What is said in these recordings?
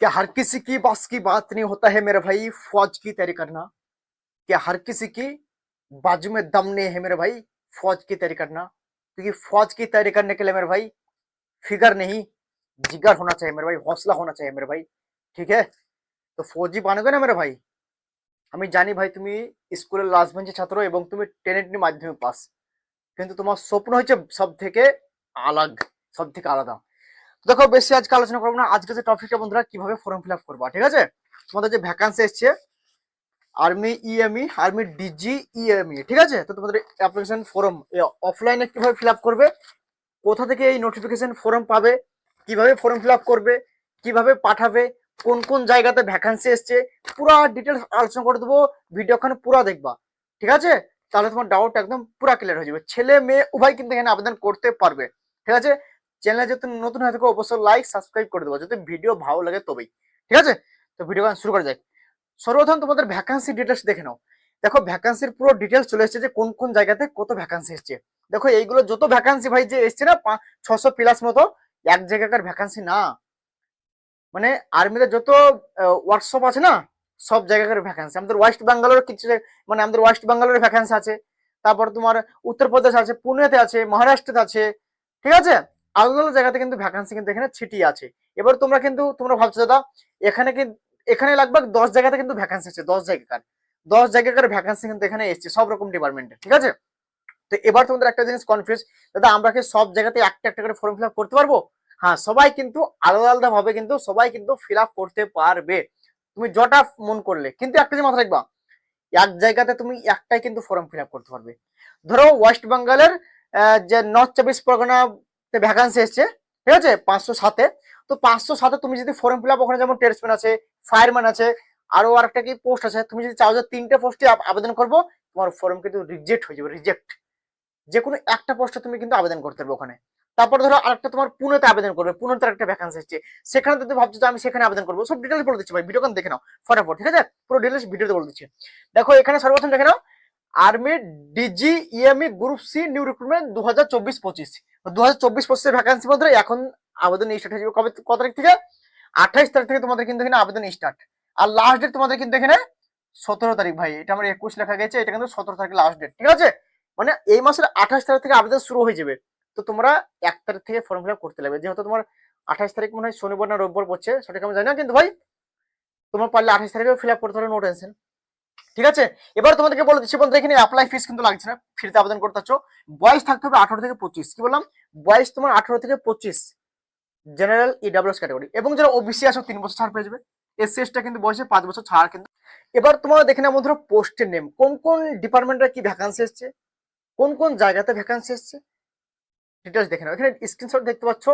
क्या हर किसी की बस की बात नहीं होता है मेरे भाई फौज की तैयारी करना क्या हर किसी की बाजू में दम नहीं है मेरे भाई फौज की तैयारी करना क्योंकि फौज की तैयारी करने के लिए मेरे भाई फिगर नहीं जिगर होना चाहिए मेरे भाई हौसला होना चाहिए मेरे भाई ঠিক আছে তো ফৌজি বানবে না মেরে ভাই আমি জানি ভাই তুমি স্কুলের লাস্ট বেঞ্চের ছাত্র এবং তুমি টেনেন্ট মাধ্যমিক পাস কিন্তু তোমার স্বপ্ন হচ্ছে সব থেকে আলাগ সব থেকে আলাদা দেখো, বেশি আজকে আলোচনা করব না। আজকে যে টপিকটা বন্ধুরা, কীভাবে ফর্ম ফিল আপ করবা, ঠিক আছে? তোমাদের যে ভ্যাকান্সি এসছে army EME army DG EME ঠিক আছে? তো তোমাদের অ্যাপ্লিকেশন ফর্ম অফলাইনে কীভাবে ফিল আপ করবে, কোথা থেকে এই নোটিফিকেশন ফর্ম পাবে, কীভাবে ফর্ম ফিল আপ করবে, কীভাবে পাঠাবে, কোন কোন জায়গাতে ভ্যাকান্সি এসছে, পুরো ডিটেলস আলোচনা করে দেবো ভিডিওখানে পুরো দেখবা, ঠিক আছে? তাহলে তোমার ডাউট একদম পুরো ক্লিয়ার হয়ে যাবে। ছেলে, মেয়ে উভয় কিন্তু এখানে আবেদন করতে পারবে, ঠিক আছে? চ্যানেলে যদি নতুন হয়ে থাকে, অবশ্যই লাইক সাবস্ক্রাইব করে দেবো। যদি ভিডিও ভালো লাগে তবেই। ঠিক আছে? তো ভিডিও শুরু করা যাক। সর্বপ্রথম তোমাদের ভ্যাকান্সি ডিটেলস দেখে নাও। দেখো ভ্যাকান্সির পুরো ডিটেলস চলে এসেছে যে কোন কোন জায়গাতে কত ভ্যাকান্সি এসছে। দেখো, এইগুলো যত ভ্যাকান্সি ভাই যে এসছে না ছশো প্লাস মতো, এক জায়গাকার ভ্যাকান্সি না। মানে আর্মিতে যত ওয়ার্কশপ আছে না, সব জায়গাকার ভ্যাকান্সি আমাদের ওয়েস্ট বেঙ্গলের কিছু মানে আমাদের ওয়েস্ট বেঙ্গলের ভ্যাকান্সি আছে। তারপর তোমার উত্তরপ্রদেশ আছে, পুনেতে আছে, মহারাষ্ট্রতে আছে। ঠিক আছে? আলাদা আলাদা জায়গাতে কিন্তু ভ্যাকান্সি কিন্তু এখানে ছিটিয়ে আছে। এবার তোমরা কিন্তু, তোমরা ভাবছ, দাদা, এখানে কিন্তু এখানে লাগভাগ দশ জায়গাতে কিন্তু ভ্যাকান্সি আছে, দশ জায়গাকার। দশ জায়গাকার ভ্যাকান্সি কিন্তু এখানে এসছে, সব রকম ডিপার্টমেন্টে ঠিক আছে? তো এবার তোমাদের একটা জিনিস কনফিউজ দাদা, আমরা কি সব জায়গাতে একটা একটা করে ফর্ম ফিল করতে পারব? হ্যাঁ সবাই কিন্তু আলাদা আলাদা ভাবে কিন্তু, সবাই কিন্তু ফিল করতে পারবে। তুমি যটা মন করলে, কিন্তু একটা জিনিস মাথায় রাখবা, এক জায়গাতে তুমি একটাই কিন্তু ফর্ম ফিল করতে পারবে। ধরো ওয়েস্ট বেঙ্গলের যে নর্থ চব্বিশ পরগনাতে ভ্যাকান্সি এসছে, ঠিক আছে? পাঁচশো সাতে তো পাঁচশো সাতে তুমি যদি ফর্ম ফিল আপ ওখানে যেমন টেস্টম্যান আছে ফায়ারম্যান আছে, আরও আরেকটা কি পোস্ট আছে, তুমি যদি চাও যে তিনটে পোস্টে আবেদন করব, তোমার ফর্ম কিন্তু রিজেক্ট হয়ে যাবে রিজেক্ট যে কোনো একটা পোস্টে তুমি কিন্তু আবেদন করতে পারবে ওখানে। তারপর ধরো আরেকটা তোমার পুনেতে আবেদন করবে, পুনেতে একটা ভ্যাকান্সি এসছে। সেখানে তুমি ভাবছ যে আমি সেখানে আবেদন করব, সব ডিটেলস বলে দিচ্ছি ভাই ভিডিও দেখে নাও, ফটাফট, ঠিক আছে? পুরো ডিটেলস ভিডিওতে বলে দিচ্ছি। দেখো, এখানে সর্বপ্রথম দেখে নাও army DG EME group C new recruitment দু হাজার চব্বিশ পঁচিশ। দু হাজার চব্বিশ পঁচিশের ভ্যাকান্সি মধ্যে এখন আবেদন স্টার্ট হয়ে যাবে। কবে কত তারিখ থেকে? আঠাইশ তারিখ থেকে তোমাদের কিন্তু এখানে আবেদন স্টার্ট আর লাস্ট ডেট তোমাদের কিন্তু এখানে সতেরো তারিখ ভাই। এটা আমার একুশ লেখা গেছে, এটা কিন্তু সতেরো তারিখ লাস্ট ডেট ঠিক আছে? মানে এই মাসের আঠাশ তারিখ থেকে আবেদন শুরু হয়ে যাবে। তো তোমরা এক তারিখ থেকে ফর্ম ফিল করতে লাগবে। যেহেতু তোমার আঠাশ তারিখ মনে হয় শনিবার না রোববার পড়ছে সঠিক আমি জানি না। কিন্তু ভাই, তোমার পারলে আঠাশ তারিখে ফিল আপ করতে হবে নো টেনশন ঠিক আছে? এবার তোমাদেরকে বলে দিচ্ছি বন্ধু এখানে অ্যাপ্লাই ফিস কিন্তু লাগছে না। ফ্রিতে আবেদন করতে পারছ বয়স থাকতে হবে আঠারো থেকে পঁচিশ। কি বললাম? বয়স তোমার আঠারো থেকে পঁচিশ। জেনারেল ইডাব্লিউএস ক্যাটাগরি এবং যারা ওবিসি আসো তিন বছর ছাড় পেয়ে যাবে। এসসি এসটা কিন্তু বয়সে পাঁচ বছর ছাড় কিন্তু। এবার তোমরা দেখে নেব ধরো পোস্টের নেম কোন কোন ডিপার্টমেন্টে কি ভ্যাকান্সি এসছে? কোন কোন জায়গাতে ভ্যাকান্সি এসছে? ডিটেলস দেখে নাও। এখানে স্ক্রিনশট দেখতে পাচ্ছ।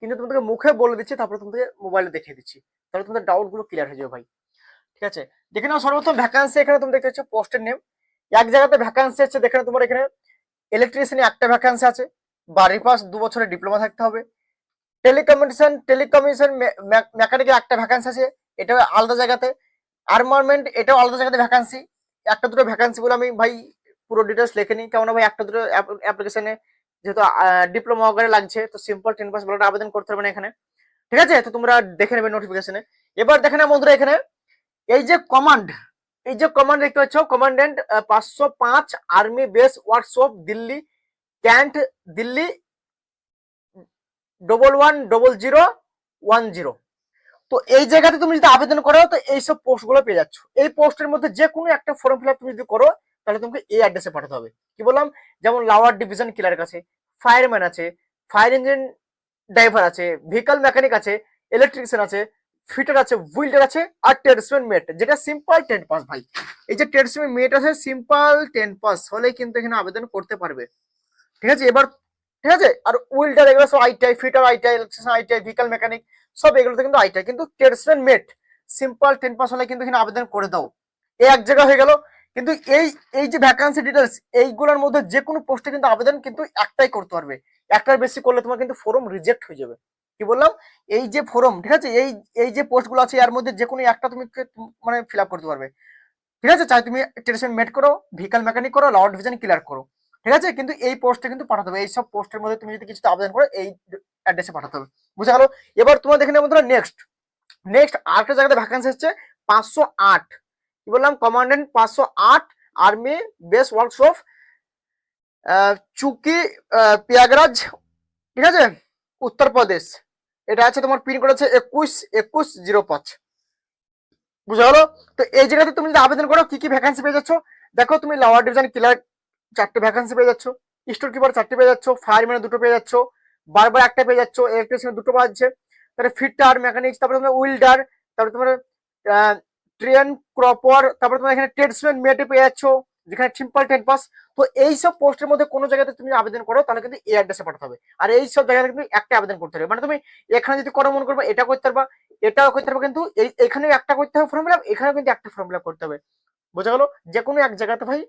কিন্তু তোমাদেরকে মুখে বলে দিচ্ছি, তারপরে তোমাদের মোবাইলে দেখিয়ে দিচ্ছি। তাহলে তোমাদের ডাউটগুলো ক্লিয়ার হয়ে যাবে ভাই। ঠিক আছে? দেখে নাও সর্বপ্রথম ভ্যাকান্সি এখানে তুমি দেখতে পাচ্ছ পোস্টের নেম এক জায়গাতে ভ্যাকান্সি আছে দেখে তোমার এখানে ইলেকট্রিশিয়ান একটা ভ্যাকান্সি আছে। বাড়ি পাস দু বছরের ডিপ্লোমা থাকতে হবে। টেলিকমিউনিকেশন টেলিকমিউনিকেশন মেকানিকে একটা ভ্যাকান্সি আছে এটা আলাদা জায়গাতে। আর্মারমেন্ট এটাও আলাদা জায়গাতে ভ্যাকান্সি একটা দুটো ভ্যাকান্সি বলে আমি ভাই পুরো ডিটেলস লিখে নিই। কেমন ভাই একটা দুটো অ্যাপ্লিকেশনে যেহেতু ডিপ্লোমা ওগারে লাগছে, তো সিম্পল টেন পাস বলে আবেদন করতে হবে না এখানে। ঠিক আছে? তো তোমরা দেখে নেবে নোটিফিকেশনে এবার দেখে নেবে বন্ধুরা এখানে এই যে কমান্ড এই যে কমান্ড দেখতে পাচ্ছ কমান্ডেন্ট পাঁচশো পাঁচ army base workshop Delhi cantt Delhi double one double zero one zero তো এই জায়গাতে তুমি যদি আবেদন করো, তো এইসব পোস্টগুলো পেয়ে যাচ্ছ। এই পোস্টের মধ্যে যে কোনো একটা ফর্ম ফিল তুমি যদি করো, তাহলে তোমাকে এই অ্যাড্রেসে পাঠাতে হবে। কি বললাম? যেমন লাওয়ার ডিভিশন কিলার কাছে ফায়ারম্যান আছে ফায়ার ইঞ্জিন ড্রাইভার আছে ভেহিকল মেকানিক আছে ইলেকট্রিশিয়ান আছে ফিটার আছে উইল্ডার আছে আর ট্রেডসম্যান মেট, যেটা সিম্পল টেন পাস ভাই। এই যে ট্রেডসম্যান মেট আছে সিম্পল টেন পাস হলে কিন্তু এখানে আবেদন করতে পারবে। ঠিক আছে? এবার, ঠিক আছে? আর উইল্ডার এগুলো সব ITI fitter ITI electrician ITI vehicle mechanic সব এগুলোতে কিন্তু আইটিআই কিন্তু tradesman mate simple ten pass হলে কিন্তু এখানে আবেদন করে দাও। এই এক জায়গা হয়ে গেল। কিন্তু এই এই যে ভ্যাকান্সি ডিটেলস এইগুলোর মধ্যে যে কোনো পোস্টে কিন্তু আবেদন কিন্তু একটাই করতে পারবে। একটার বেশি করলে তোমার কিন্তু ফর্ম রিজেক্ট হয়ে যাবে। কি বললাম? এই যে ফোরম ঠিক আছে? এই এই যে পোস্টগুলো আছে এর মধ্যে যে কোনো একটা তুমি মানে ফিল আপ করতে পারবে। ঠিক আছে? চাই তুমি ট্রেডিশন মেট করো ভেহিকল মেকানিক করো লাউড ডিভিশন ক্লিয়ার করো। ঠিক আছে? কিন্তু এই পোস্টে কিন্তু পাঠাতে হবে। এই সব পোস্টের মধ্যে তুমি যদি কিছু আবেদন করো এই অ্যাড্রেসে পাঠাতে হবে। বুঝে গেল? এবার তোমার দেখে নেব নেক্সট নেক্সট আরেকটা জায়গাতে ভ্যাকান্সি হচ্ছে পাঁচশো আট। কি বললাম? কমান্ডেন্ট পাঁচশো আট আর্মি বেস ওয়ার্কশপ চুকি আহ, প্রয়াগরাজ ঠিক আছে? উত্তরপ্রদেশ। এটা আছে তোমার পিন কোড আছে একুশ একুশ জিরো পাঁচ। বুঝা গেলো? তো এই জায়গাতে তুমি যদি আবেদন করো, কি কি ভ্যাকান্সি পেয়ে যাচ্ছ? দেখো, তুমি লাওয়ার ডিভিশন ক্লার্ক চারটে ভ্যাকান্সি পেয়ে যাচ্ছ। স্টোর কিপার চারটে পেয়ে যাচ্ছ। ফায়ারম্যান দুটো পেয়ে যাচ্ছ। বারবার একটা পেয়ে যাচ্ছ। ইলেকট্রিশিয়ান দুটো পাচ্ছে তারপরে ফিটার মেকানিক্স তারপরে তোমার উইল্ডার তারপরে তোমার ট্রেন ক্রপার তারপরে তোমার এখানে ট্রেডসম্যান মেটে পেয়ে যাচ্ছ। যেখানে সিম্পল টেন পাস তো এইসব পোস্টের মধ্যে কোনো জায়গাতে তুমি আবেদন করো, তাহলে কিন্তু এই অ্যাড্রেসে পাঠাতে হবে। আর এই সব জায়গাতে কিন্তু একটা আবেদন করতে হবে। মানে তুমি এখানে যদি করো মনে করবে এটা করতে পারবা, এটাও করতে পারবে, কিন্তু এই, এখানেও একটা করতে হবে ফর্ম ফিল আপ এখানেও কিন্তু একটা ফর্ম ফিল আপ করতে হবে। বোঝা গেলো? যে কোনো এক জায়গাতে ভাই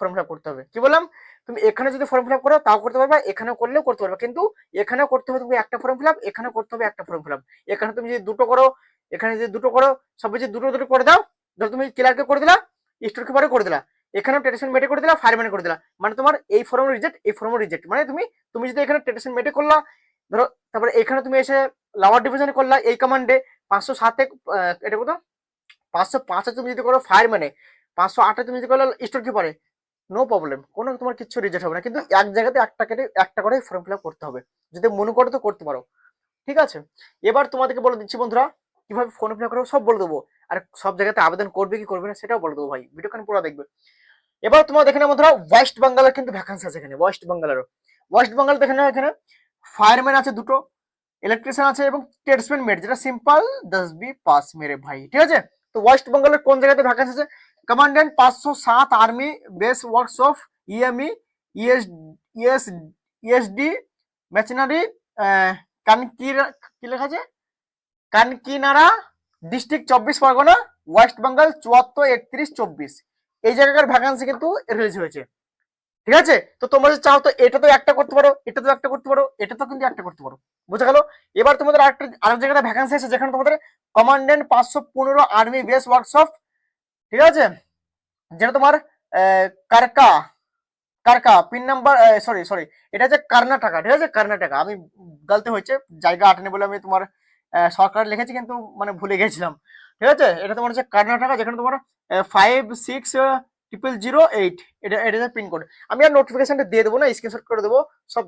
ফর্ম ফিল আপ করতে হবে। কি বললাম? তুমি এখানে যদি ফর্ম ফিল আপ করো, তাও করতে পারবা, এখানেও করলেও করতে পারবে, কিন্তু এখানেও করতে হবে তুমি একটা ফর্ম ফিল আপ এখানেও করতে হবে একটা ফর্ম ফিল আপ এখানে তুমি যদি দুটো করো, এখানে যদি দুটো করো, সব যদি দুটো দুটো করে দাও, ধরো তুমি ক্লার্কে করে দিলা স্টোর কিপারে করে দিলা এখানেও ট্রেডিশন মেটে করে দিলা ফায়ারম্যানে করে দিলা মানে তোমার এই ফর্ম রিজেক্ট এই ফর্ম রিজেক্ট মানে তুমি তুমি যদি এখানে ট্রেডিশন মেটে করলা, ধরো, তারপরে এখানে তুমি এসে লাওয়ার ডিভিশনে করলা, এই কমান্ডে পাঁচশো সাতে এটা কত? পাঁচশো পাঁচে তুমি যদি করো ফায়ারম্যানে পাঁচশো আটে তুমি যদি করো স্টোর কিপারে নো প্রবলেম কোনো তোমার কিছু রিজেক্ট হবে না। কিন্তু এক জায়গাতে একটা কেটে, একটা করে ফর্ম ফিল করতে হবে। যদি মনে করো তো করতে পারো। ঠিক আছে? এবার তোমাদেরকে বলে দিচ্ছি বন্ধুরা, কীভাবে ফর্ম ফিল করব সব বলে দেবো। আর সব জায়গাতে আবেদন করবে কি করবে না সেটাও বলে দেবো ভাই। ভিডিওখানে পুরো দেখবে। এবার তোমার দেখে না বন্ধুরা ওয়েস্ট বেঙ্গলের কিন্তু ভ্যাকান্সি আছে এখানে ওয়েস্ট বেঙ্গলেরও ওয়েস্ট বেঙ্গল দেখে নাও এখানে ফায়ারম্যান আছে দুটো ইলেকট্রিশিয়ান আছে এবং ট্রেডসম্যান মেড যেটা সিম্পল দশ বি পাস মেরে ভাই, ঠিক আছে? তো ওয়েস্ট বেঙ্গলের কোন জায়গাতে ভ্যাকান্সি আছে? কমান্ডেন্ট পাঁচশো সাত army base works of EME ES ES ESD machinery কানকিরা কি লেখা আছে? কানকিনারা ডিস্ট্রিক্ট চব্বিশ, পরগনা ওয়েস্ট বেঙ্গল চুয়াত্তর, একত্রিশ, চব্বিশ। এই জায়গাকার ভ্যাকান্সি কিন্তু রিলিজ হয়েছে। ঠিক আছে? তো তোমরা যদি চাও তো এটা তো একটা করতে পারো, এটা তো একটা করতে পারো, এটা তো কিন্তু একটা করতে পারো। বুঝা গেল? এবার তোমাদের আরেকটা, আরেক জায়গায় ভ্যাকান্সি আছে যেখানে তোমাদের কমান্ডেন্ট পাঁচশো পনেরো আর্মি বেস ওয়ার্কশপ ঠিক আছে? যেটা তোমার কারকা কারকা পিন নাম্বার সরি সরি এটা হচ্ছে কর্ণাটকা, ঠিক আছে? কর্ণাটকা। আমি গলতে হয়েছে, জায়গা আটেনি বলে আমি তোমার সরকার লিখেছি কিন্তু মানে ভুলে গেছিলাম। ঠিক আছে? এটা তোমার হচ্ছে কর্ণাটকা, যেখানে তোমার five six triple zero eight এটা এটা হচ্ছে পিনকোড আমি আর নোটিফিকেশনটা দিয়ে দেবো না স্ক্রিনশট করে দেবো, সব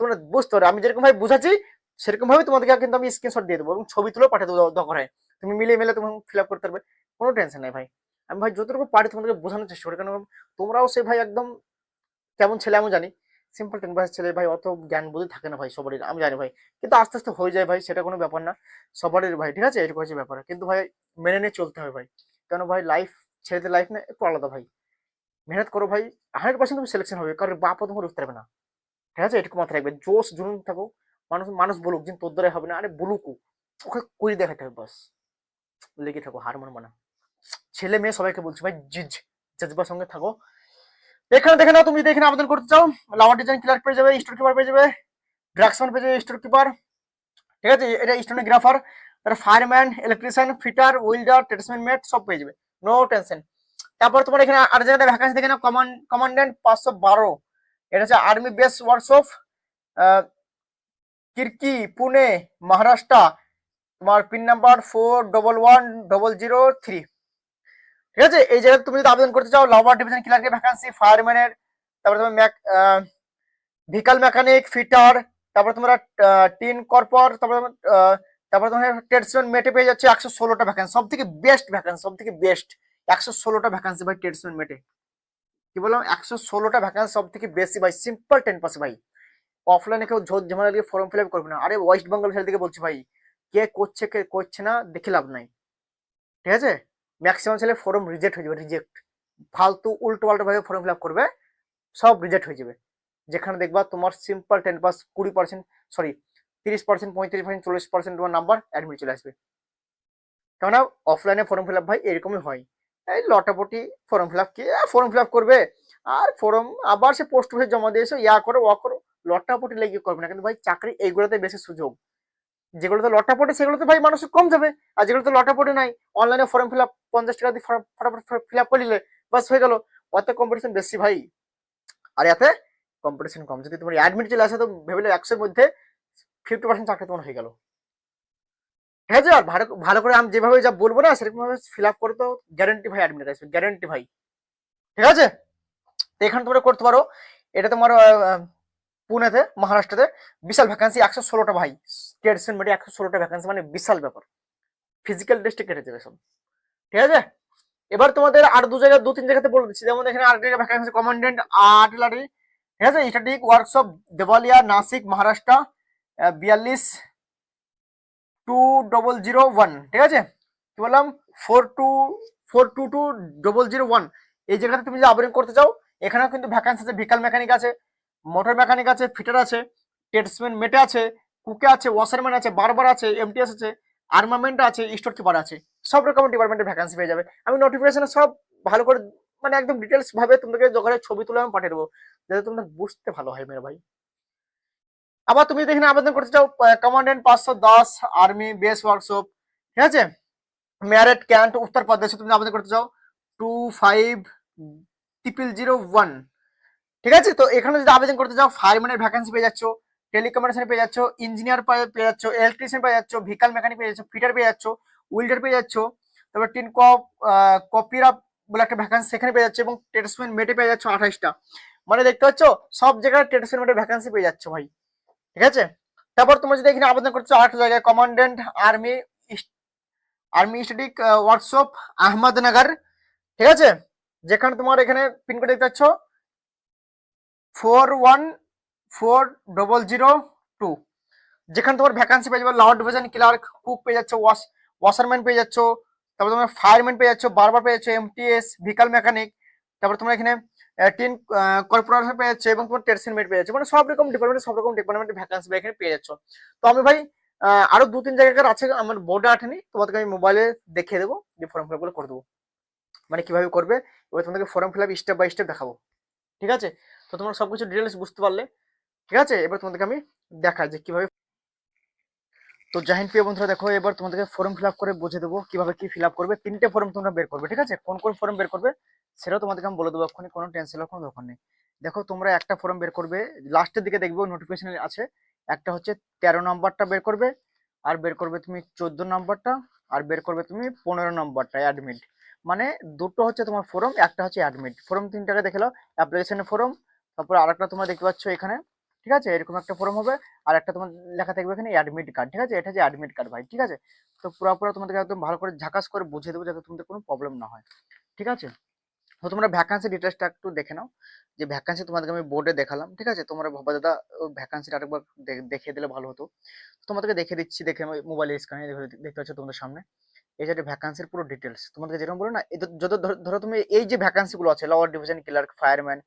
তোমরা বুঝতে পারো। আমি যেরকম ভাবে বুঝাচ্ছি, সেরকম ভাবে তোমাদেরকে কিন্তু আমি স্ক্রিনশট দিয়ে দেবো এবং ছবি তুলেও পাঠিয়ে দেবো দরকার হয় তুমি মিলে মিলে তুমি ফিল আপ করতে পারবে, কোনো টেনশন নেই ভাই। আমি ভাই যতটুকু পারি তোমাদেরকে বোঝানোর চেষ্টা করি কারণ তোমরাও সে ভাই একদম কেমন ছেলে আমি জানি। সিম্পল টেন পার্সেন্ট ছেলে ভাই অত জ্ঞান বুদ্ধি থাকে না ভাই সবারই, আমি জানি ভাই। কিন্তু আস্তে আস্তে হয়ে যায় ভাই, সেটা কোনো ব্যাপার না। সবারই ভাই, ঠিক আছে? এটুকু হচ্ছে ব্যাপার। কিন্তু ভাই মেনে নিয়ে চলতে হবে ভাই। কেন ভাই লাইফ ছেলেদের লাইফ না, একটু আলাদা ভাই। মেহনত করো ভাই হান্ড্রেড পার্সেন্ট তুমি সিলেকশন হবে। কারণ বাপও তোমার উঠতে পারবে না। ঠিক আছে? এটুকু মাথায় রাখবে। জোশ জুনুন থাকো। মানুষ মানুষ বলুক যে তোর দ্বারা হবে না। আরে বলুকু ওকে করে দেখাতে হবে বাস। লেগে থাকো, হার মানবো না। ছেলে মেয়ে সবাইকে বলছি ভাই, জিজ, জজবার সঙ্গে থাকো। এখানে দেখে নাও, তুমি যদি এখানে আবেদন করতে চাও, লাভার ডিজাইন ক্লার্ক পেয়ে যাবে স্টোর কিপার পেয়ে যাবে ড্রাগসম্যান পেয়ে যাবে স্টোর কিপার ঠিক আছে? এটা স্টোনোগ্রাফার তার fireman electrician fitter welder tradesman mate সব পেয়ে যাবে। নো টেনশন তারপর তোমার এখানে আর জায়গাটা ভ্যাকান্সি দেখে নাও কমান্ড কমান্ডেন্ট পাঁচশো বারো। এটা হচ্ছে army base workshop Kirkee Pune Maharashtra তোমার pin number four double one double zero three ঠিক আছে? এই জায়গায় তুমি যদি আবেদন করতে চাও লাভার ডিভিশন ক্লার্কের ভ্যাকান্সি ফায়ারম্যানের তারপরে তোমার ম্যাক ভিকাল মেকানিক ফিটার তারপরে তোমরা টিন কর্পর তারপরে তারপরে তোমার ট্রেডসম্যান মেটে পেয়ে যাচ্ছে একশো ষোলোটা ভ্যাকান্সি সব থেকে বেস্ট ভ্যাকান্সি সব থেকে বেস্ট একশো ষোলোটা ভ্যাকান্সি ভাই ট্রেডসম্যান মেটে কি বললাম? একশো ষোলোটা ভ্যাকান্সি সব থেকে বেশি ভাই। সিম্পল টেন পাস ভাই। অফলাইনে কেউ ঝোঁক ঝামেলা দিয়ে ফর্ম ফিল আপ করবে না। আরে ওয়েস্ট বেঙ্গল থেকে বলছি ভাই, কে করছে কে করছে না, দেখে লাভ নাই। ঠিক আছে? ম্যাক্সিমাম ছেলে ফর্ম রিজেক্ট হয়ে যাবে রিজেক্ট ফালতু উল্টো পাল্টো ভাবে ফর্ম ফিল আপ করবে, সব রিজেক্ট হয়ে যাবে। যেখানে দেখবা তোমার সিম্পল টেন পাস কুড়ি পার্সেন্ট সরি তিরিশ পার্সেন্ট পঁয়ত্রিশ পার্সেন্ট চল্লিশ পার্সেন্ট তোমার নাম্বার অ্যাডমিট চলে আসবে। কেননা অফলাইনে ফর্ম ফিল আপ ভাই এরকমই হয়। এই লটাপটি ফর্ম ফিল আপ কে ফর্ম ফিল আপ করবে। আর ফর্ম আবার সে পোস্ট অফিসে জমা দিয়েছ ইয়া করো, ওয়া করো, লটাপটি লেগে করবে না। কিন্তু ভাই চাকরি এইগুলোতে বেশি সুযোগ। যেগুলোতে লটাপটি, সেগুলোতে ভাই মানুষ কম যাবে। আর যেগুলোতে লটাপটি নাই অনলাইনে ফর্ম ফিল আপ পঞ্চাশ টাকা দিয়ে ফটাফট ফিল আপ করে নিলে বাস হয়ে গেল। অত কম্পিটিশন বেশি ভাই। আর এতে কম্পিটিশন কম। যদি তোমার অ্যাডমিট চলে আসে তো ভেবে একশোর মধ্যে ফিফটি পার্সেন্ট চাকরি তোমার হয়ে গেল। আছে? আর ভালো করে আমি যেভাবে যা বলব না সেরকম ভাবে ফিল আপ করে তো গ্যারেন্টি ভাই অ্যাডমিট আসবে। গ্যারেন্টি ভাই। ঠিক আছে? তো এখানে তোমরা করতে পারো। এটা তোমার পুনেতে, মহারাষ্ট্রতে বিশাল ভ্যাকান্সি একশো ষোলোটা ভাই। স্টেট সেন্ট একশো ষোলোটা ভ্যাকান্সি মানে বিশাল ব্যাপার। ফিজিক্যাল টেস্টে কেটে যাবে সব। ঠিক আছে? এবার তোমাদের আর দু জায়গায়, দু, তিন জায়গাতে বলে দিচ্ছি। যেমন এখানে আর্টিলারি ভ্যাকান্সি কমান্ডেন্ট আর্টিলারি ঠিক আছে? স্ট্যাটিক ওয়ার্কশপ দেবালিয়া নাসিক, মহারাষ্ট্র বিয়াল্লিশ টু ডবল জিরো ওয়ান ঠিক আছে? কি বললাম? Four two four two two double zero one এই জায়গাতে তুমি যদি আবেদন করতে চাও, এখানেও কিন্তু ভ্যাকান্সি আছে। ভিকাল মেকানিক আছে মোটর মেকানিক আছে ফিটার আছে টেটসম্যান মেটে আছে কুকে আছে ওয়াশারম্যান আছে বারবার আছে এমটিএস আছে আর্মামেন্ট আছে স্টোর কিপার আছে। সব রকম ডিপার্টমেন্টের ভ্যাকান্সি পেয়ে যাবে। আমি নোটিফিকেশনে সব ভালো করে মানে একদম ডিটেলস ভাবে তোমাদেরকে দোকানের ছবি তুলে আমি পাঠিয়ে দেবো। যাতে তোমরা বুঝতে ভালো হয় মেরে ভাই। আবার তুমি যদি এখানে আবেদন করতে চাও কমান্ডেন্ট পাঁচশো দশ আর্মি বেস ওয়ার্কশপ ঠিক আছে? মেয়ারেট ক্যান্ট উত্তর প্রদেশে তুমি আবেদন করতে চাও two five triple zero one ঠিক আছে? তো এখানে যদি আবেদন করতে চাও ফায়ারম্যানের ভ্যাকান্সি পেয়ে যাচ্ছ টেলিকমিউনিকেশন পেয়ে যাচ্ছ ইঞ্জিনিয়ার পেয়ে যাচ্ছ ইলেকট্রিশিয়ান পেয়ে যাচ্ছ ভিকাল মেকানিক পেয়ে যাচ্ছ ফিটার পেয়ে যাচ্ছ উইল্ডার পেয়ে যাচ্ছ। তারপর টিন কপ কপিরা বলে একটা ভ্যাকান্সি সেখানে পেয়ে যাচ্ছে এবং টেটসম্যান মেটে পেয়ে যাচ্ছ আঠাশটা মানে দেখতে পাচ্ছ, সব জায়গায় টেটসম্যান মেটে ভ্যাকান্সি পেয়ে যাচ্ছ ভাই। ঠিক আছে? তারপর তোমরা যদি এখানে আবেদন করছ, আরেকটা জায়গায় commandant army army static workshop Ahmednagar ঠিক আছে? যেখানে তোমার এখানে পিনকোড দেখতে পাচ্ছ four one four double zero two যেখানে তোমার ভ্যাকান্সি পেয়ে যাবে লাউড ডিভিশন ক্লার্ক কুক পেয়ে যাচ্ছ ওয়াশ ওয়াশারম্যান পেয়ে যাচ্ছ, তারপর তোমার ফায়ারম্যান পেয়ে যাচ্ছ বারবার পেয়ে যাচ্ছ এমটিএস ভিকাল মেকানিক তারপর তোমরা এখানে টিন কর্পোরেশন পেয়ে যাচ্ছে এবং তোমার টেরসিন মেট পেয়ে যাচ্ছে। মানে সব রকম ডিপার্টমেন্টে সব রকম ডিপার্টমেন্টের ভ্যাকান্সি এখানে পেয়ে যাচ্ছ। তো আমি ভাই আরও দু তিন জায়গাকার আছে, আমার বোর্ডে আঠেনি, তোমাদেরকে আমি মোবাইলে দেখিয়ে দেবো, যে ফর্ম ফিল করে দেবো। মানে কীভাবে করবে, এবার তোমাদেরকে form fill step by step দেখাবো। ঠিক আছে? তো তোমরা সবকিছু ডিটেলস বুঝতে পারলে। ঠিক আছে? এবার তোমাদেরকে আমি দেখাই যে কীভাবে তো জাহিন প্রিয় বন্ধুরা, দেখো এবার তোমাদেরকে ফর্ম ফিল করে বুঝে দেবো কীভাবে কি ফিল করবে। তিনটে ফর্ম তোমরা বের করবে, ঠিক আছে? কোন কোন ফর্ম বের করবে সেটাও তোমাদেরকে আমি বলে দেবো এক্ষুনি, কোনো টেনশনের কোনো দোকান নেই। দেখো, তোমরা একটা ফর্ম বের করবে লাস্টের দিকে দেখবে নোটিফিকেশন আছে। একটা হচ্ছে তেরো নম্বরটা বের করবে, আর বের করবে তুমি চোদ্দ নম্বরটা, আর বের করবে তুমি পনেরো নম্বরটা অ্যাডমিট মানে দুটো হচ্ছে তোমার ফর্ম একটা হচ্ছে অ্যাডমিট ফর্ম তিনটাকে দেখে নাও অ্যাপ্লিকেশনের ফর্ম তারপর আরেকটা তোমরা দেখতে পাচ্ছ এখানে। ঠিক আছে? এরকম একটা ফর্ম হবে। আর একটা তোমার লেখা থাকবে এখানে অ্যাডমিট কার্ড ঠিক আছে? এটা যে অ্যাডমিট কার্ড ভাই, ঠিক আছে? তো পুরোপুরো তোমাদেরকে একদম ভালো করে ঝাকাস করে বুঝিয়ে দেবো যাতে তোমাদের কোনো প্রবলেম না হয়, ঠিক আছে? তো তোমরা ভ্যাকান্সি ডিটেলসটা একটু দেখে নাও। যে ভ্যাকান্সি তোমাদেরকে আমি বোর্ডে দেখালাম, ঠিক আছে? তোমরা ভাবা দাদা ভ্যাকান্সিটা আরেকবার দেখিয়ে দিলে ভালো হতো। তোমাদেরকে দেখে দিচ্ছি, দেখে মোবাইলের স্ক্রিনে দেখতে পাচ্ছ তোমাদের সামনে। এই যে ভ্যাকান্সির পুরো ডিটেলস তোমাদেরকে যেরকম বলো না যত ধরো তুমি এই যে ভ্যাকান্সি গুলো আছে lower division clerk fireman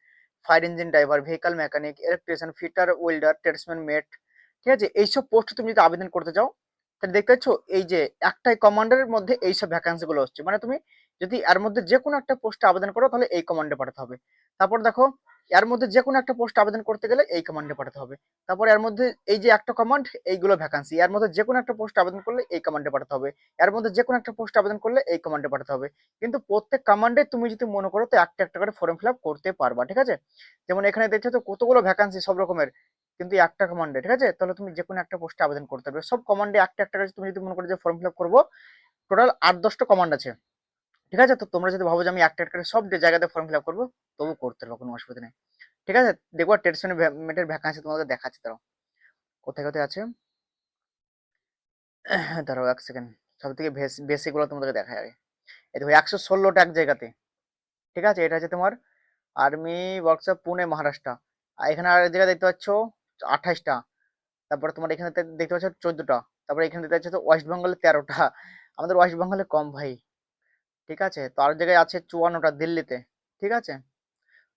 fire engine driver, vehicle mechanic electrician fitter welder tradesman mate ঠিক আছে? এইসব পোস্ট তুমি যদি আবেদন করতে চাও, তাহলে দেখতে পাচ্ছ এই যে একটাই কমান্ডারের মধ্যে এইসব ভ্যাকান্সি গুলো হচ্ছে। মানে তুমি যদি এর মধ্যে যে কোনো একটা পোস্টে আবেদন করো, তাহলে এই কমান্ডে পাঠাতে হবে। তারপর দেখো এর মধ্যে যে কোনো একটা পোস্ট আবেদন করতে গেলে এই কমান্ডে পাঠাতে হবে। তারপর এর মধ্যে এই যে একটা কমান্ড এইগুলো ভ্যাকান্সি এর মধ্যে যে কোনো একটা পোস্ট আবেদন করলে এই কমান্ডে পাঠাতে হবে। এর মধ্যে যে কোনো একটা পোস্ট আবেদন করলে এই কমান্ডে পাঠাতে হবে। কিন্তু প্রত্যেক কমান্ডে তুমি যদি মনে করো তো একটা একটা করে ফর্ম ফিল আপ করতে পারবা, ঠিক আছে? যেমন এখানে দেখছ তো কতগুলো ভ্যাকান্সি সব রকমের, কিন্তু একটা কমান্ডে ঠিক আছে? তাহলে তুমি যে কোনো একটা পোস্টে আবেদন করতে পারবে। সব কমান্ডে একটা একটা করে তুমি যদি মনে করো যে ফর্ম ফিল আপ করব টোটাল আট দশটা কমান্ড আছে। ঠিক আছে? তো তোমরা যদি ভাবো যে আমি একটা একটা সব জায়গাতে ফর্ম ফিল আপ করব, তবু করতে পারব, কোনো অসুবিধা নেই। ঠিক আছে? দেখব টেটসনের মেটের ভ্যাকান্সি তোমাদের দেখাচ্ছে, দাঁড়াও। কোথায় কোথায় আছে? দাঁড়াও এক সেকেন্ড সব থেকে বেসিকগুলো তোমাদেরকে দেখায় আগে। এই দেখো, একশো ষোলোটা এক জায়গাতে। ঠিক আছে? এটা হচ্ছে তোমার আর্মি ওয়ার্কশপ পুনে মহারাষ্ট্র আর এখানে আর জায়গায় দেখতে পাচ্ছ আঠাশটা তারপরে তোমার এখানে দেখতে পাচ্ছ চোদ্দটা তারপরে এখানে দেখতে পাচ্ছ ওয়েস্ট বেঙ্গলে তেরোটা আমাদের ওয়েস্ট বেঙ্গলে কম ভাই। ঠিক আছে? তো আর জায়গায় আছে চুয়ান্নটা, দিল্লিতে। ঠিক আছে?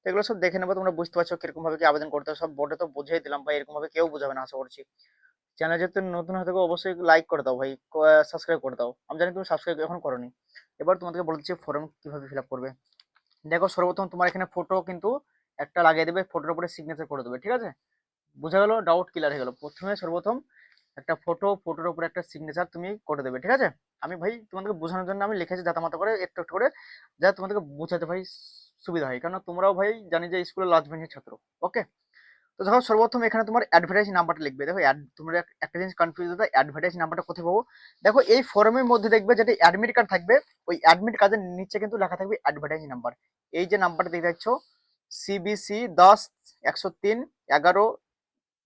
তো এগুলো সব দেখে নেব, তোমরা বুঝতে পারছ কীরকম ভাবে কি আবেদন করতে হবে। সব বোর্ডে তো বুঝিয়ে দিলাম ভাই, এরকম ভাবে কেউ বুঝাবে না, আশা করছি। চ্যানেল যেহেতু নতুন হয়ে থাকো, অবশ্যই লাইক করে দাও ভাই সাবস্ক্রাইব করে দাও। আমি জানি তুমি সাবস্ক্রাইব এখন করনি। এবার তোমাদেরকে বলে দিচ্ছি ফর্ম কীভাবে ফিল আপ করবে। দেখো, সর্বপ্রথম তোমার এখানে ফটো কিন্তু একটা লাগিয়ে দেবে ফটোর উপরে সিগনেচার করে দেবে, ঠিক আছে? বোঝা গেল? ডাউট ক্লিয়ার হয়ে গেল। প্রথমে সর্বপ্রথম একটা ফটো ফটোর উপরে একটা সিগনেচার তুমি করে দেবে, ঠিক আছে? আমি ভাই তোমাদেরকে বোঝানোর জন্য আমি লিখেছি যাতা করে একটু একটু করে যা তোমাদেরকে বোঝাতে ভাই সুবিধা হয়। কারণ তোমরাও ভাই জানি যে স্কুলের লাস্ট বেঞ্চের ছাত্র ওকে তো দেখো সর্বপ্রথম এখানে তোমার অ্যাডভার্টাইজ নাম্বারটা লিখবে। দেখো তোমরা একটা জিনিস কনফিউজ হতে অ্যাডভার্টাইজ নাম্বারটা কোথায় পাবো? দেখো এই ফর্মের মধ্যে দেখবে যেটা অ্যাডমিট কার্ড থাকবে, ওই অ্যাডমিট কার্ডের নিচে কিন্তু লেখা থাকবে অ্যাডভার্টাইজ নাম্বার এই যে নাম্বারটা দেখতে পাচ্ছ সিবিসি দশ, একশো তিন, এগারো,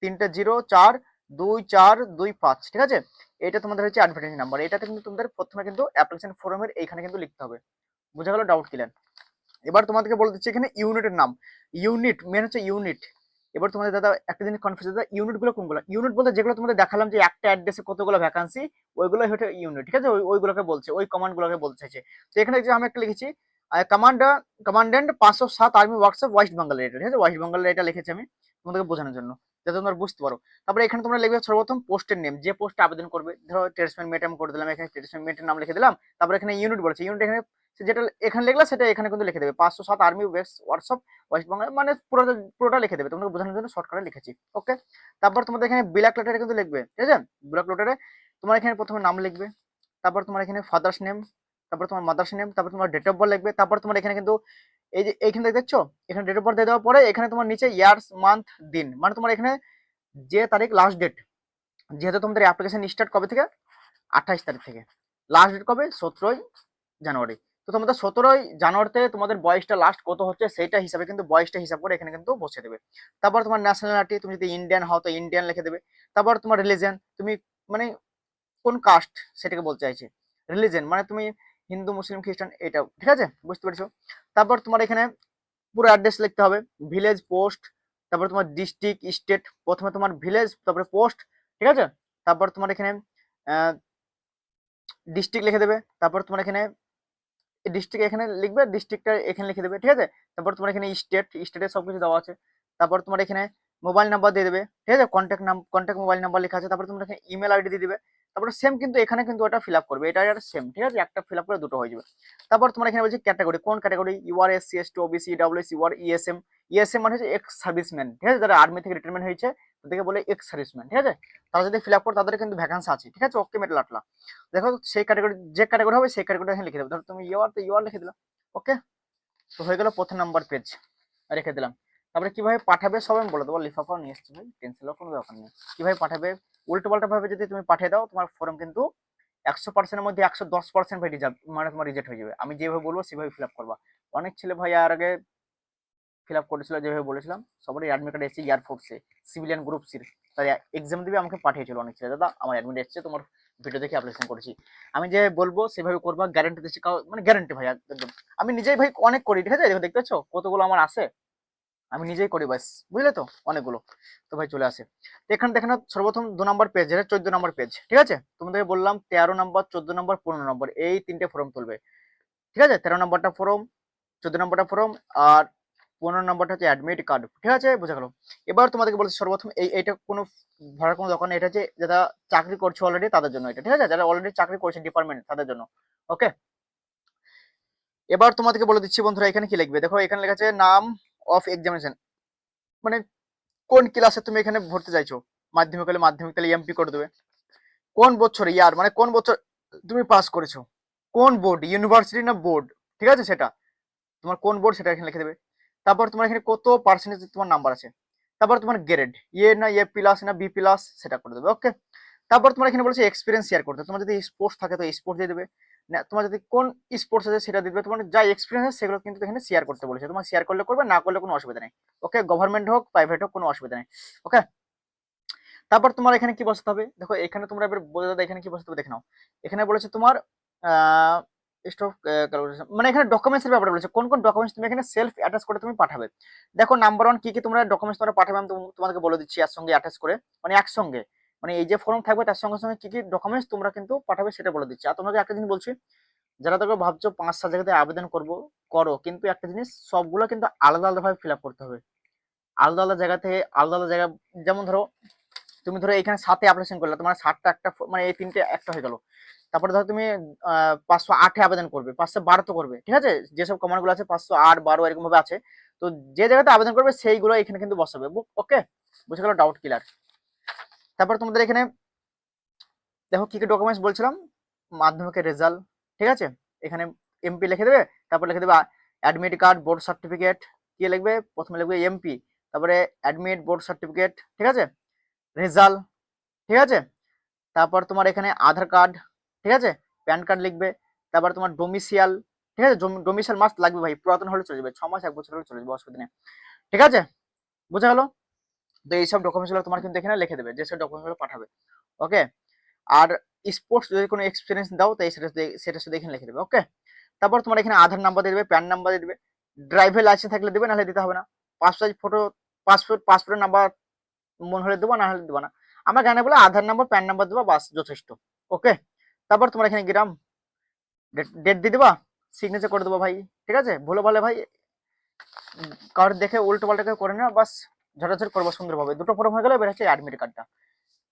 তিনটে জিরো, চার দুই চার দুই পাঁচ, ঠিক আছে? এটা তোমাদের হচ্ছে অ্যাডভার্টাইজ নাম্বার এটাতে কিন্তু তোমাদের প্রথমে কিন্তু অ্যাপ্লিকেশন ফর্মের এইখানে কিন্তু লিখতে হবে। বোঝা গেল? ডাউট ক্লিয়ার এবার তোমাদেরকে বলে দিচ্ছি এখানে ইউনিটের নাম। ইউনিট মেন হচ্ছে ইউনিট এবার তোমাদের দাদা, একটা জিনিস কনফিউজ দাদা ইউনিটগুলো কোনগুলো? ইউনিট বলতে যেগুলো তোমাদের দেখালাম যে একটা অ্যাড্রেসে কতগুলো ভ্যাকান্সি ওইগুলো হচ্ছে ইউনিট ঠিক আছে? ওই, ওইগুলোকে বলছে, ওই কমান্ড গুলোকে বলছে তো এখানে যে আমি একটা লিখেছি কমান্ডার কমান্ডেন্ট পাঁচশো সাত আর্মি ওয়ার্কশপ ওয়েস্ট বেঙ্গলের এটা ঠিক আছে? ওয়েস্ট বেঙ্গলের এটা লিখেছি আমি তোমাদেরকে বোঝানোর জন্য। যাতে তোমরা বুঝতে পারো। তারপরে এখানে তোমরা লিখবে সর্বপ্রথম পোস্টের নেম যে পোস্টে আবেদন করবে। ধরো ট্রেডসম্যান মেট আমি করে দিলাম, এখানে ট্রেডসম্যান মেটের নাম লিখে দিলাম। তারপরে এখানে ইউনিট বলেছে। ইউনিট এখানে যেটা এখানে লিখলা সেটা এখানে কিন্তু লিখে দেবে। পাঁচশো সাত army west workshop West Bengal মানে পুরোটা পুরোটা লিখে দেবে। তোমাকে বোঝানোর জন্য শর্টকাটে লিখেছি। ওকে তারপর তোমাদের এখানে ব্ল্যাক লেটারে কিন্তু লিখবে। ঠিক আছে? ব্ল্যাক লেটারে তোমার এখানে প্রথমে নাম লিখবে। তারপর তোমার এখানে ফাদার্স নেম তারপর তোমার মাদার্স নেম তারপর তোমার ডেট অফ বার্থ লিখবে। তারপর তোমার এখানে কিন্তু এই যে এইখানে দেখছ এখানে ডেট অফ বার্থ দেওয়ার পরে এখানে তোমার নিচে ইয়ার্স মান্থ দিন। মানে তোমার এখানে যে তারিখ লাস্ট ডেট যেহেতু তোমাদের অ্যাপ্লিকেশন স্টার্ট কবে থেকে? আঠাইশ তারিখ থেকে। লাস্ট ডেট কবে? সতেরোই জানুয়ারি। তো তোমাদের সতেরোই জানুয়ারিতে তোমাদের বয়সটা লাস্ট কত হচ্ছে সেটা হিসাবে কিন্তু বয়সটা হিসাব করে এখানে কিন্তু বসে দেবে। তারপর তোমার ন্যাশনালিটি তুমি যদি ইন্ডিয়ান হও তো ইন্ডিয়ান লিখে দেবে। তারপর তোমার রিলিজন তুমি মানে কোন কাস্ট সেটাকে বলতে চাইছি? রিলিজন মানে তুমি হিন্দু, মুসলিম, খ্রিস্টান এটাও ঠিক আছে? বুঝতে পেরেছ? তারপর তোমার এখানে পুরো অ্যাড্রেস লিখতে হবে ভিলেজ পোস্ট তারপর তোমার ডিস্ট্রিক্ট স্টেট প্রথমে তোমার ভিলেজ তারপরে পোস্ট ঠিক আছে? তারপর তোমার এখানে ডিস্ট্রিক্ট লিখে দেবে, তারপর তোমার এখানে ডিস্ট্রিক্ট এখানে লিখবে ডিস্ট্রিক্টটা এখানে লিখে দেবে, ঠিক আছে? তারপর তোমার এখানে স্টেট স্টেটে সব কিছু দেওয়া আছে। তারপর তোমার এখানে মোবাইল নাম্বার দিয়ে দেবে, ঠিক আছে? কন্ট্যাক্ট নাম কন্ট্যাক্ট মোবাইল নাম্বার লেখা আছে, তারপর তোমরা এখানে ইমেল আইডি দিয়ে দিবে তারপরে সেম কিন্তু এখানে কিন্তু ওটা ফিল আপ করবে। এটা এটা সেম ঠিক আছে? একটা ফিল আপ করে দুটো হয়ে যাবে। তারপর তোমার এখানে বলছে ক্যাটাগরি কোন category UR S C S T OBC WS UR ESM ESM মানে হচ্ছে এক্স সার্ভিসম্যান ঠিক আছে? যারা আর্মি থেকে রিটায়ারমেন্ট হয়েছে, তাদেরকে বলে এক্স সার্ভিসম্যান ঠিক আছে? তারা যদি ফিল আপ করে, তাদের কিন্তু ভ্যাকান্সি আছে, ঠিক আছে? ওকে মেটাল আটলা দেখো, সেই ক্যাটাগরি যে ক্যাটাগরি হবে, সেই ক্যাটাগরি এখানে লিখে দেবে। ধরো, তুমি ইউআর তো ইউআর লিখে দিলাম ওকে তো হয়ে গেল প্রথম নাম্বার পেজ রেখে দিলাম। তারপরে কীভাবে পাঠাবে, সবাই আমি বলে দেবো। লিফাফাও নিয়ে এসছি ভাই টেনশনের কোনো দরকার নেই। কীভাবে পাঠাবে? উল্টো পাল্টা ভাবে যদি তুমি পাঠিয়ে দাও, তোমার ফর্ম কিন্তু একশো পার্সেন্টের মধ্যে একশো দশ পার্সেন্ট ভাই রিজার্ভ মানে তোমার রিজেক্ট হয়ে যাবে। আমি যেভাবে বলব, সেভাবে ফিল আপ করবা। অনেক ছেলে ভাই আর আগে ফিল আপ করেছিল, যেভাবে বলেছিলাম, সবারই অ্যাডমিট কার্ড এসেছে এয়ারফোর্সে সিভিলিয়ান গ্রুপ সির তাই এক্সাম দিবে আমাকে পাঠিয়েছিল অনেক ছেলে। দাদা, আমার অ্যাডমিট এসেছে, তোমার ভিডিও দেখে অ্যাপ্লিকেশন করেছি। আমি যে বলব, সেভাবে করবা গ্যারান্টি দিচ্ছি মানে গ্যারান্টি ভাই, একদম। আমি নিজেই ভাই অনেক করি, ঠিক আছে? দেখো, দেখতে পাচ্ছ? কতগুলো আমার আছে? আমি নিজেই করি, বাস। বুঝলে তো? অনেকগুলো। তো ভাই চলে আসে। তো এখানে দেখেন সর্বপ্রথম দু নম্বর পেজ এটা চোদ্দ নম্বর পেজ ঠিক আছে? তোমাদের বললাম, তেরো নম্বর, চোদ্দ নম্বর, পনেরো নম্বর, এই তিনটে ফর্ম তুলবে। ঠিক আছে? তেরো নম্বরটা ফর্ম চোদ্দ নম্বরটা ফর্ম আর পনেরো নম্বরটা হচ্ছে অ্যাডমিট কার্ড ঠিক আছে? বোঝা গেল? এবার তোমাদেরকে বলছি, সর্বপ্রথম এই এটা কোনো ভরার কোনো দরকার নেই। এটা হচ্ছে, যারা চাকরি করছে অলরেডি তাদের জন্য এটা, ঠিক আছে? যারা অলরেডি চাকরি করছে ডিপার্টমেন্ট তাদের জন্য ওকে এবার তোমাদেরকে বলে দিচ্ছি, বন্ধুরা, এখানে কি লিখবে? দেখো, এখানে লেখা আছে, নাম অফ এক্সামিনেশন মানে কোন ক্লাসে তুমি এখানে ভর্তি চাইছো? মাধ্যমিক হলে মাধ্যমিক, তাহলে এমপি করে দেবে। কোন বছর ইয়ার মানে কোন বছর তুমি পাস করেছ? কোন বোর্ড ইউনিভার্সিটি না বোর্ড ঠিক আছে সেটা? তোমার কোন বোর্ড সেটা এখানে লিখে দেবে। তারপর তোমার এখানে কত পার্সেন্টেজ তোমার নাম্বার আছে? তারপর তোমার গ্রেড এ না এ প্লাস না বি প্লাস সেটা করে দেবে ওকে তারপর তোমার এখানে বলেছে এক্সপিরিয়েন্স শেয়ার করতে। তোমার যদি স্পোর্টস থাকে, তো স্পোর্টস দিয়ে দেবে। তোমার যদি কোন স্পোর্টস আছে সেটা দিবে তোমার যা এক্সপিরিয়েন্স আছে সেগুলো কিন্তু এখানে শেয়ার করতে বলেছে। তোমার শেয়ার করলে করবে, না করলে কোনো অসুবিধা নেই। ওকে গভর্নমেন্ট হোক প্রাইভেট হোক, কোনো অসুবিধা নেই। ওকে তারপর তোমার এখানে কি বসাতে হবে? দেখো, এখানে তোমরা এবার বলে দাদা এখানে কি বসাতে হবে? দেখে নাও। এখানে বলেছে তোমার মানে এখানে ডকুমেন্টস এর ব্যাপারে বলেছে। কোন কোন ডকুমেন্টস তুমি এখানে সেলফ অ্যাটাচ করে তুমি পাঠাবে? দেখো নাম্বার ওয়ান কি কি তোমরা ডকুমেন্টস তোমরা পাঠাবে আমি তোম- তোমাদেরকে বলে দিচ্ছি একসঙ্গে অ্যাটাচ করে। মানে একসঙ্গে। মানে এই যে ফর্ম থাকবে তার সঙ্গে সঙ্গে কি কি ডকুমেন্টস তোমরা কিন্তু পাঠাবে সেটা বলে দিচ্ছি। আর তোমাকে একটা জিনিস বলছি, যারা তোকে ভাবছ পাঁচ সাত জায়গাতে আবেদন করব, করো। কিন্তু একটা জিনিস, সবগুলো কিন্তু আলাদা আলাদা ভাবে ফিল আপ করতে হবে। আলাদা আলাদা জায়গা থেকে আলাদা আলাদা জায়গা, যেমন ধরো, তুমি ধরো এখানে সাথে অ্যাপ্লিকেশন করলে, তোমার সাতটা একটা মানে এই তিনটে একটা হয়ে গেল। তারপরে ধরো তুমি পাঁচশো আটে আবেদন করবে, পাঁচশো বারো তো করবে, ঠিক আছে? যেসব কমান্ডগুলো আছে, পাঁচশো আট, বারো এরকম ভাবে আছে। তো যে জায়গাতে আবেদন করবে, সেইগুলো এখানে কিন্তু বসাবে। ওকে বুঝে গেল? ডাউট ক্লিয়ার তারপর তোমাদের এখানে দেখো কি কি ডকুমেন্টস বলছিলাম? মাধ্যমিকের রেজাল্ট ঠিক আছে? এখানে এমপি লিখে দেবে, তারপর লিখে দেবে অ্যাডমিট কার্ড বোর্ড সার্টিফিকেট কি লিখবে? প্রথমে লিখবে এমপি তারপরে অ্যাডমিট বোর্ড সার্টিফিকেট ঠিক আছে? রেজাল্ট ঠিক আছে? তারপর তোমার এখানে আধার কার্ড ঠিক আছে? প্যান কার্ড লিখবে, তারপর তোমার ডোমিসিয়াল ঠিক আছে? ডোমিসিয়াল মাস্ট লাগবে ভাই, পুরাতন হলে চলে যাবে, ছ মাস, এক বছর হলে চলে যাবে, অসুবিধা নেই, ঠিক আছে? বোঝা গেল? তো এইসব ডকুমেন্টসগুলো তোমার কিন্তু এখানে লিখে দেবে যেসব ডকুমেন্টসগুলো পাঠাবে। ওকে আর স্পোর্টস যদি কোনো এক্সপিরিয়েন্স দাও, তাই সেটা সেটা শুধু এখানে লিখে দেবে ওকে তারপর তোমার এখানে আধার নাম্বার দিয়ে দেবে প্যান নাম্বার দিয়ে দেবে। ড্রাইভার লাইসেন্স থাকলে দেবে, নাহলে দিতে হবে না। পাসপোর্ট ফটো পাসপোর্ট পাসপোর্টের নাম্বার মনে হলে দেবো, না হলে দেবো না। আমার জানা বলে আধার নাম্বার প্যান নাম্বার দেবো, বাস, যথেষ্ট। ওকে তারপর তোমার এখানে গ্রাম। ডেট দিয়ে দেবা সিগনেচার করে দেবো ভাই, ঠিক আছে? ভুলে ভালে ভাই কারোর দেখে উল্টো পাল্টা করে না, বাস। ঝটাঝট করব সুন্দরভাবে। দুটো ফর্ম হয়ে গেলে, এবার হচ্ছে অ্যাডমিট কার্ডটা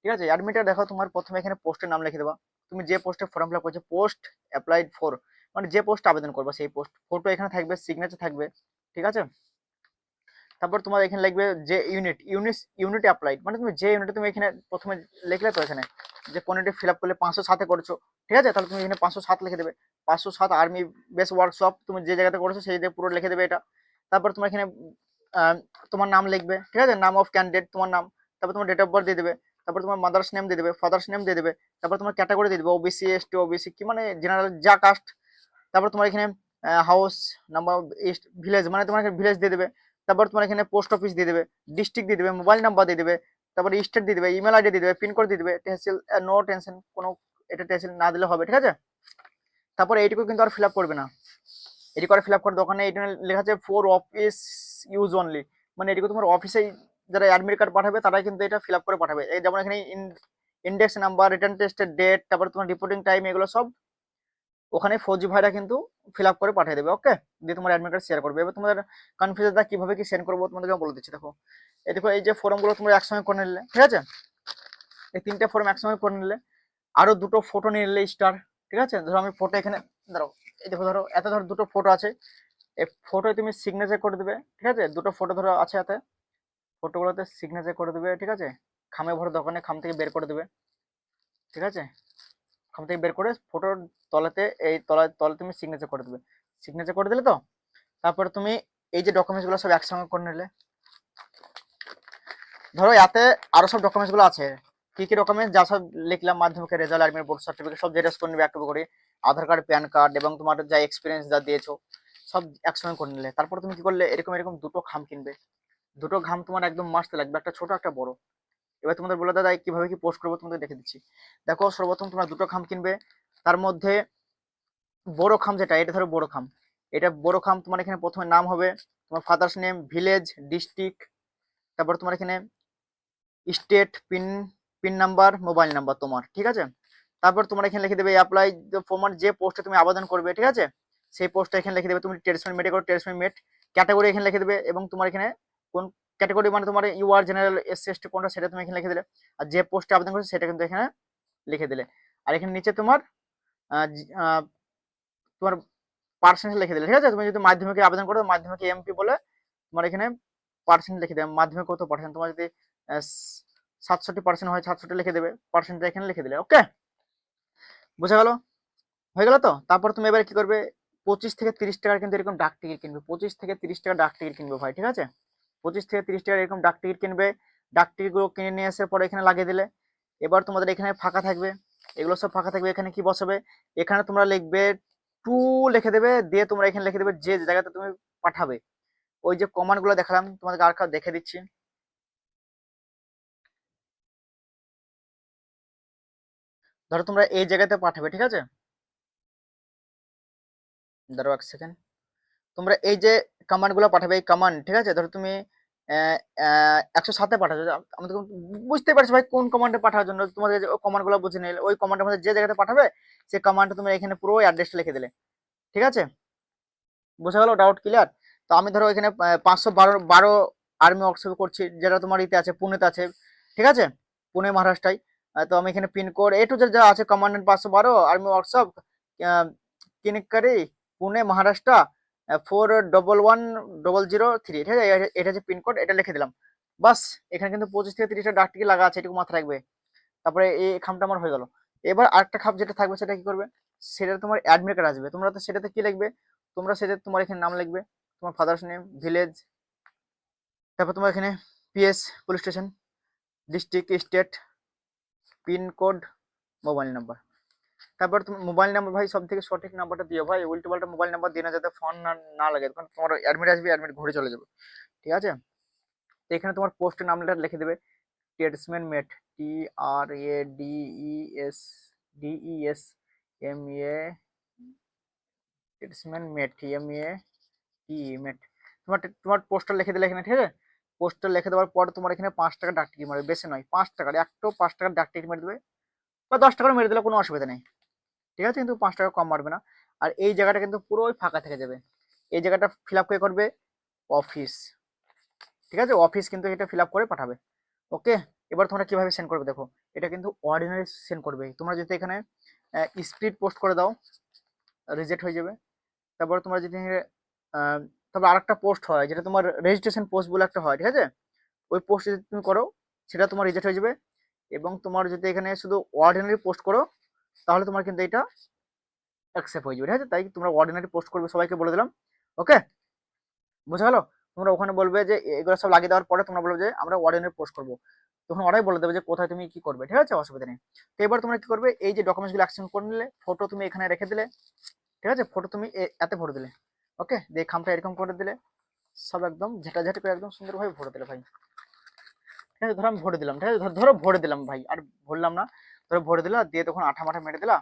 ঠিক আছে? অ্যাডমিটটা দেখো তোমার প্রথমে এখানে পোস্টের নাম লিখে দেবা। তুমি যে পোস্টে ফর্ম ফিল আপ করছ পোস্ট অ্যাপ্লাইড ফর মানে যে পোস্ট আবেদন করবে, সেই পোস্ট ফটো এখানে থাকবে সিগনেচার থাকবে, ঠিক আছে? তারপর তোমার এখানে লিখবে যে ইউনিট ইউনিট ইউনিট অ্যাপ্লাইড মানে তুমি যে ইউনিটে তুমি এখানে প্রথমে লিখলে তো এখানে, যে কোন ফিল আপ করলে পাঁচশো সাতে করছ, ঠিক আছে? তাহলে তুমি এখানে পাঁচশো সাত লিখে দেবে। পাঁচশো সাত আর্মি বেস ওয়ার্কশপ তুমি যে জায়গাতে করেছ, সেই জায়গায় পুরো লিখে দেবে এটা। তারপর তোমার এখানে তোমার নাম লিখবে ঠিক আছে নাম অফ ক্যান্ডিডেট তোমার নাম তারপর তোমার ডেট অফ বার্থ দিয়ে দেবে তারপর তোমার মাদার্স নেম দিয়ে দেবে ফাদার্স নেম দিয়ে দেবে তারপর তোমার ক্যাটাগরি দিয়ে দেবে ওবিসি এসটি ওবিসি কি মানে জেনারেল যা কাস্ট তারপর তোমার এখানে হাউস নাম্বার ইস্ট ভিলেজ মানে তোমার এখানে ভিলেজ দিয়ে দেবে তারপর তোমার এখানে পোস্ট অফিস দিয়ে দেবে ডিস্ট্রিক্ট দিয়ে দেবে মোবাইল নাম্বার দিয়ে দেবে তারপর স্টেট দিয়ে দেবে ইমেল আইডি দিয়ে দেবে পিনকোড দিয়ে দেবে টেন্সিল নো টেনশন কোনো এটা টেনশন না দিলে হবে ঠিক আছে তারপর এইটুকু কিন্তু আর ফিল আপ করবে না এটি করে ফিল আপ করে দোকানে এটা লেখা আছে ফোর অফিস ইউজ অনলি মানে এটুকু তোমার অফিসে যারা অ্যাডমিট কার্ড পাঠাবে, তারাই কিন্তু এটা ফিল আপ করে পাঠাবে। যেমন এখানে ইন্ডেক্স নাম্বার রিটার্ন টেস্টের ডেট তারপর তোমার রিপোর্টিং টাইম এগুলো সব ওখানে ফৌজি ভাইরা কিন্তু ফিল আপ করে পাঠিয়ে দেবে ওকে দিয়ে তোমার অ্যাডমিট কার্ড শেয়ার করবে। এবার তোমাদের কনফিউজনটা কীভাবে কি সেন্ড করব, তোমাদেরকে বলে দিচ্ছি, দেখো। এই দেখো, এই যে ফর্মগুলো তোমরা একসঙ্গে করে নিলে, ঠিক আছে? এই তিনটে ফর্ম একসঙ্গে করে নিলে, আরও দুটো ফটো নিয়ে নিলে স্টার ঠিক আছে? ধরো আমি ফটো এখানে, ধরো, এই দেখো, ধরো, এত ধরো দুটো ফটো আছে। এই ফটোয় তুমি সিগনেচার করে দেবে, ঠিক আছে? দুটো ফটো ধরো আছে এতে ফটোগুলোতে সিগনেচার করে দেবে, ঠিক আছে? খামে ভরো দোকানে খাম থেকে বের করে দেবে, ঠিক আছে? খাম থেকে বের করে ফটোর তলাতে, এই তলায় তলে তুমি সিগনেচার করে দেবে। সিগনেচার করে দিলে তো? তারপরে তুমি এই যে ডকুমেন্টসগুলো সব একসঙ্গে করে নিলে। ধরো এতে আরও সব ডকুমেন্টসগুলো আছে। কি কি ডকুমেন্ট যা সব লিখলাম, মাধ্যমিকের রেজাল্ট আর্মির বোর্ড সার্টিফিকেট সব জেরক্স করে নেবে একটু করে। আধার কার্ড প্যান কার্ড এবং তোমার যা এক্সপিরিয়েন্স যা দিয়েছ। সব একসঙ্গে করে নিলে। তারপর তুমি কি করলে? এরকম এরকম দুটো খাম কিনবে। দুটো ঘাম তোমার একদম মাস্ট লাগবে। একটা ছোট, একটা বড়। এবার তোমাদের বলে দাদা কীভাবে কি পোস্ট করব তোমাদের দেখে দিচ্ছি। দেখো, সর্বপ্রথম তোমরা দুটো খাম কিনবে। তার মধ্যে বড় খাম যেটা, এটা ধরো বড় খাম এটা বড় খাম তোমার এখানে প্রথমে নাম হবে তোমার ফাদার্স নেম ভিলেজ ডিস্ট্রিক্ট তারপর তোমার এখানে state pin pin number mobile number তোমার, ঠিক আছে? তারপর তোমার এখানে লিখে দেবে অ্যাপ্লাই ফর্মার যে পোস্টে তুমি আবেদন করবে, ঠিক আছে? সেই পোস্টটা এখানে লিখে দেবে। তুমি ট্রেডসম্যান মেটে করো ট্রেডসম্যান মেট ক্যাটাগরি এখানে লিখে দেবে এবং তোমার এখানে কোন ক্যাটাগরি মানে তোমার U R general S S T কোনটা সেটা তুমি এখানে লিখে দিলে। আর যে পোস্টে আবেদন করছ সেটা কিন্তু এখানে লিখে দিলে। আর এখানে নিচে তোমার তোমার পার্সেন্ট লিখে দিলে, ঠিক আছে? তুমি যদি মাধ্যমিকে আবেদন করো, মাধ্যমিকে এমপি বলে তোমার এখানে পার্সেন্ট লিখে দেবে। মাধ্যমিক কত পার্সেন্ট তোমার যদি সাতষট্টি পার্সেন্ট হয়, সাতষট্টি লিখে দেবে পার্সেন্টটা এখানে লিখে দিলে ওকে বোঝা গেল? হয়ে গেল তো? তারপর তুমি এবারে কি করবে? পঁচিশ থেকে তিরিশ টাকার কিন্তু এরকম ডাক টিকিট কিনবে। পঁচিশ থেকে তিরিশ টাকা ডাক টিকিট কিনবে ভাই, ঠিক আছে? পঁচিশ থেকে তিরিশ টাকার এরকম ডাক টিকিট কিনবে। ডাক টিকিটগুলো কিনে নিয়ে এসে পরে এখানে লাগিয়ে দিলে। এবার তোমাদের এখানে ফাঁকা থাকবে। এগুলো সব ফাঁকা থাকবে। এখানে কি বসাবে? এখানে তোমরা লিখবে টু লিখে দেবে। দিয়ে তোমরা এখানে লিখে দেবে যে জায়গাতে তুমি পাঠাবে। ওই যে কমান্ডগুলো দেখালাম, তোমাদেরকে আর দেখে দিচ্ছি। ধরো তোমরা এই জায়গাতে পাঠাবে, ঠিক আছে? ধরো এক সেকেন্ড তোমরা এই যে কমান্ডগুলো পাঠাবে, এই কমান্ড ঠিক আছে? ধরো তুমি একশো সাতে পাঠাচ্ছো। আমি বুঝতে পারছি ভাই কোন কমান্ডে পাঠানোর জন্য। তোমাদের যে কমান্ডগুলো বুঝে নিলে, ওই কমান্ডের মধ্যে যে জায়গাতে পাঠাবে সেই কমান্ডটা তুমি এখানে পুরো অ্যাড্রেসটা লিখে দিলে। ঠিক আছে? বোঝা গেল? ডাউট ক্লিয়ার তো আমি ধরো এখানে পাঁচশো বারো বারো আর্মি ওয়ার্কশপ করছি, যেটা তোমার ইতে আছে, পুনেতে আছে। ঠিক আছে? পুনে মহারাষ্ট্রায় তো আমি এখানে পিনকোড এ টু যা আছে কমান্ডেন্ট পাঁচশো বারো army workshop Kirkee Pune, Maharashtra four double one double zero three ঠিক আছে? এটা- হচ্ছে পিনকোড, এটা লিখে দিলাম। বাস, এখানে কিন্তু পঁচিশ থেকে তিরিশটা ডাক টিকিট লাগা আছে, এটুকু মাথায় রাখবে। তারপরে এই খামটা আমার হয়ে গেল। এবার আরেকটা খাপ যেটা থাকবে, সেটা কি করবে? সেটা তোমার অ্যাডমিট কার্ড আসবে। তোমরা তো সেটাতে কি লিখবে? তোমরা সেটা তোমার এখানে নাম লিখবে। তোমার ফাদার্স নেম ভিলেজ তারপর তোমার এখানে PS police station district state pin code mobile number তারপর মোবাইল নাম্বার ভাই সব থেকে সঠিক নাম্বারটা দিও ভাই। উল্টো পাল্টা মোবাইল নাম্বার দিয়ে না, যাতে ফোন না লাগে। কারণ তোমার অ্যাডমিট আসবে অ্যাডমিট ঘুরে চলে যাবে। ঠিক আছে? এখানে তোমার পোস্টের নামটা লিখে দেবে। Tradesman mate T R A D E S D E S M A tradesman mate M A T mate তোমার তোমার পোস্টার লিখে দিলে এখানে, ঠিক আছে? পোস্টার লিখে দেওয়ার পর তোমার এখানে পাঁচ টাকা ডাক টিকিট মারবে, বেশি নয়। পাঁচ টাকার একটু পাঁচ টাকার ডাক টিকিট মেরে দেবে বা দশ টাকার মেরে দিলে কোনো অসুবিধা নেই। ঠিক আছে? কিন্তু পাঁচ টাকা কম মারবে না। আর এই জায়গাটা কিন্তু পুরোই ফাঁকা থেকে যাবে। এই জায়গাটা ফিল আপ করে করবে? অফিস ঠিক আছে? অফিস কিন্তু এটা ফিল আপ করে পাঠাবে। ওকে এবার তোমরা কীভাবে সেন্ড করবে দেখো? এটা কিন্তু অর্ডিনারি সেন্ড করবে। তোমরা যদি এখানে স্পিড পোস্ট করে দাও রিজেক্ট হয়ে যাবে। তারপর তোমরা যদি তারপর আরেকটা পোস্ট হয়, যেটা তোমার রেজিস্ট্রেশন পোস্ট বলে একটা হয়, ঠিক আছে? ওই পোস্ট যদি তুমি করো, সেটা তোমার রিজেক্ট হয়ে যাবে। এবং তোমার যদি এখানে শুধু অর্ডিনারি পোস্ট করো তাহলে তোমার কিন্তু এটা অ্যাকসেপ্ট হয়ে যাবে। ঠিক আছে? তাই তোমরা অর্ডিনারি পোস্ট করবে, সবাইকে বলে দিলাম। ওকে বুঝা গেল? তোমরা ওখানে বলবে যে এগুলো সব লাগিয়ে দেওয়ার পরে তোমরা বলবে যে, আমরা অর্ডিনারি পোস্ট করব। তখন ওরাই বলে দেবে যে, কোথায় তুমি কি করবে? ঠিক আছে? অসুবিধা নেই। তো এবার তোমরা কি করবে? এই যে ডকুমেন্টসগুলো অ্যাকশন করে নিলে ফটো তুমি এখানে রেখে দিলে। ঠিক আছে? ফটো তুমি এতে ভরে দিলে। ওকে দিয়ে খামটা এরকম করে দিলে। সব একদম ঝেটা ঝেটে করে একদম সুন্দরভাবে ভরে দিলে ভাই। ঠিক আছে? ধরো আমি ভরে দিলাম। ঠিক আছে? ধরো ভরে দিলাম ভাই। আর ভরলাম না। ধরো ভরে দিলা দিয়ে তখন আঠা মাঠা মেরে দিলা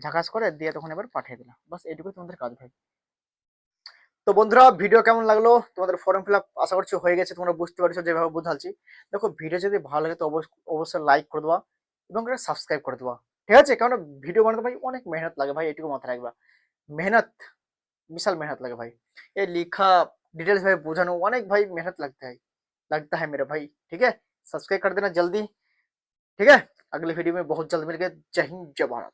ঝাকাস করে দিয়ে তখন এবার পাঠিয়ে দিলা বাস এইটুকুই তোমাদের কাজ ভাই তো বন্ধুরা ভিডিও কেমন লাগলো তোমাদের ফর্ম ফিল আপ আশা করছি হয়ে গেছে তোমরা বুঝতে পারছো যেভাবে বোঝাচ্ছি দেখো ভিডিও যদি ভালো লাগে তো অবশ্য- অবশ্যই লাইক করে দেওয়া এবং একটা সাবস্ক্রাইব করে দেওয়া ঠিক আছে কারণ ভিডিও বানাতে ভাই অনেক মেহনত লাগে ভাই এটুকু মাথায় রাখবা মেহনত বিশাল मेहनत लगे भाई ये लिखा डिटेल्स भाई বোঝানো অনেক भाई मेहनत लगता है लगता है मेरा भाई ठीक है सब्सक्राइब कर देना जल्दी ठीक है अगले वीडियो में बहुत जल्द मिलेंगे। जय हिंद जय भारत।